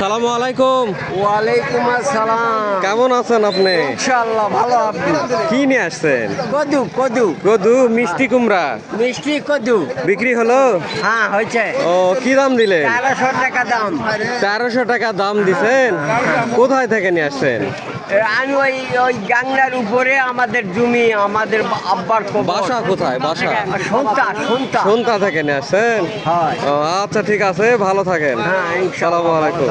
সালামু আলাইকুম। ওয়ালাইকুম আসসালাম। কেমন আছেন আপনি? ইনশাআল্লাহ ভালো আপনি কি নিয়ে আসছেন? কদু কদু। কদু মিষ্টি কুমড়া। মিষ্টি কদু। বিক্রি হলো? হ্যাঁ হয়েছে। ও কি দাম দিলেন? টাকা দাম। তেরোশো টাকা দাম দিছেন। কোথায় থেকে নিয়ে আসছেন? আমি ওই ওই গাংলার উপরে আমাদের জমি আমাদের আব্বার বাসা কোথায়? বাসা? সন্তা সন্তা। সন্তা থেকে নিয়ে আসছেন? আচ্ছা ঠিক আছে ভালো থাকেন। হ্যাঁ, সালামু আলাইকুম।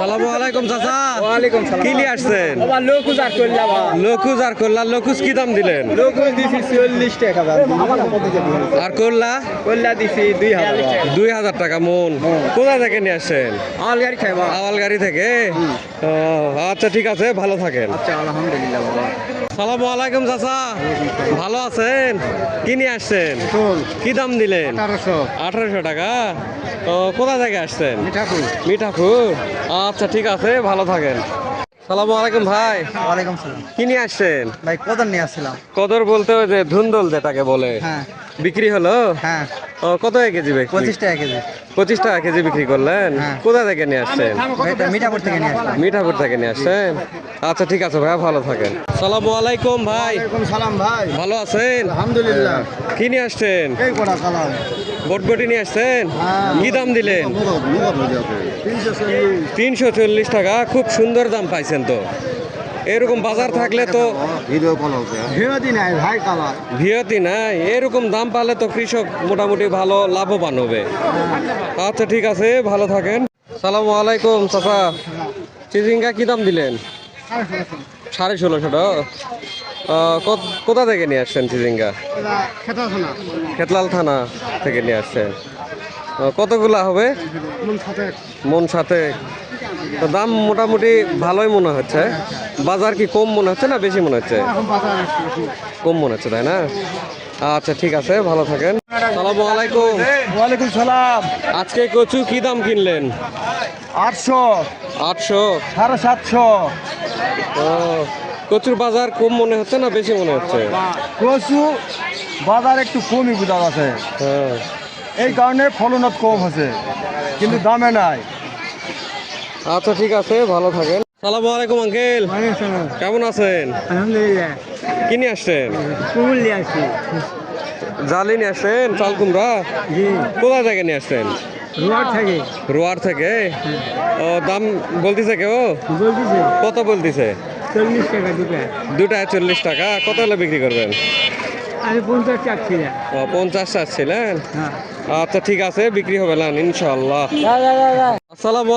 সালামু আলাইকুম চাচা। ওয়ালাইকুম সালাম। কি নিয়ে আসছেন? লোকুজ আর করলাম। লকুজ আর করলা লকুজ কি দাম দিলেন? লোকুজ দিছি চল্লিশ টাকা আর করলা? করলা দিছি দুই হাজার। দুই হাজার টাকা মন। কোথায় থেকে নিয়ে আসছেন? খাইবা আওয়াল গাড়ি থেকে? আচ্ছা ঠিক আছে ভালো থাকেন। আচ্ছা আলহামদুলিল্লাহ বাবা আলাইকুম চাচা। ভালো আছেন? কি নিয়ে আসছেন? কি দাম দিলেন? আঠারোশো। টাকা। তো কোথা থেকে আসছেন? মিঠাপুর। আচ্ছা ঠিক আছে ভালো থাকেন। সালামু আলাইকুম ভাই। ওয়ালাইকুম সালাম। কি নিয়ে আসছেন? ভাই কদর নিয়ে আসছিলাম। কদর বলতে ওই যে ধুন্দল যেটাকে বলে। হ্যাঁ। বিক্রি হলো? হ্যাঁ। কত কেজি বিক্রি? পঁচিশ টাকা কেজি। পঁচিশ টাকা কেজি বিক্রি করলেন? হ্যাঁ। কোথা থেকে নিয়ে আসছেন? এটা মিঠাপুর থেকে নিয়ে আসলাম। মিঠাপুর থেকে নিয়ে আসছেন? আচ্ছা ঠিক আছে ভাইয়া ভালো থাকেন। সালাম আলাইকুম ভাই। ওয়ালাইকুম সালাম ভাই। ভালো আছেন? আলহামদুলিল্লাহ। কি নিয়ে আসছেন? এই বটবটি নিয়ে আসছেন? হ্যাঁ। কি দাম দিলেন? তিনশো চল্লিশ টাকা খুব সুন্দর দাম পাইছেন তো। এরকম বাজার থাকলে তো ভিয়তি নাই এরকম দাম পালে তো কৃষক মোটামুটি ভালো লাভবান হবে। আচ্ছা ঠিক আছে ভালো থাকেন। সালাম আলাইকুম চাচা। চিচিঙ্গা কি দাম দিলেন? সাড়ে ষোলোশো টাকা। আহ, কত- কোথা থেকে নিয়ে আসছেন চিচিঙ্গা? খেতলাল থানা থেকে নিয়ে আসছেন। কতগুলা হবে? মন সাথে মন সাথে তো দাম মোটামুটি ভালোই মনে হচ্ছে। বাজার কি কম মনে হচ্ছে না বেশি মনে হচ্ছে? কম মনে হচ্ছে তাই না? আচ্ছা ঠিক আছে ভালো থাকেন। সালামু আলাইকুম। ওয়ালাইকুম সালাম। আজকে কচু কি দাম কিনলেন? আটশো। আটশো? সাড়ে সাতশো। ও কচুর বাজার কম মনে হচ্ছে না বেশি মনে হচ্ছে? কচু বাজার একটু কমই বুঝা আছে হ্যাঁ। এই কারণে ফলনত কম আছে কিন্তু দামে নাই। আচ্ছা ঠিক আছে ভালো থাকেন। সালামু আলাইকুম আঙ্কেল। কেমন আছেন? আলহামদুলিল্লাহ। কি নিয়ে আসছেন? কুমুল নিয়ে আসছি জালি নিয়ে আসছেন? চাল কুমড়া কোথা থেকে নিয়ে আসছেন? রোয়ার থাকে। রোয়ার থেকে? ও দাম বলতেছে কেউ? বলতেছে। কত বলতেছে? চল্লিশ টাকা দুটা। দুটায় চল্লিশ টাকা। কত হলে বিক্রি করবেন? আমি পঞ্চাশ ও পঞ্চাশ চাচ্ছিলেন? হ্যাঁ। আচ্ছা ঠিক আছে বিক্রি হবে না ইনশাল্লাহ আসসালামু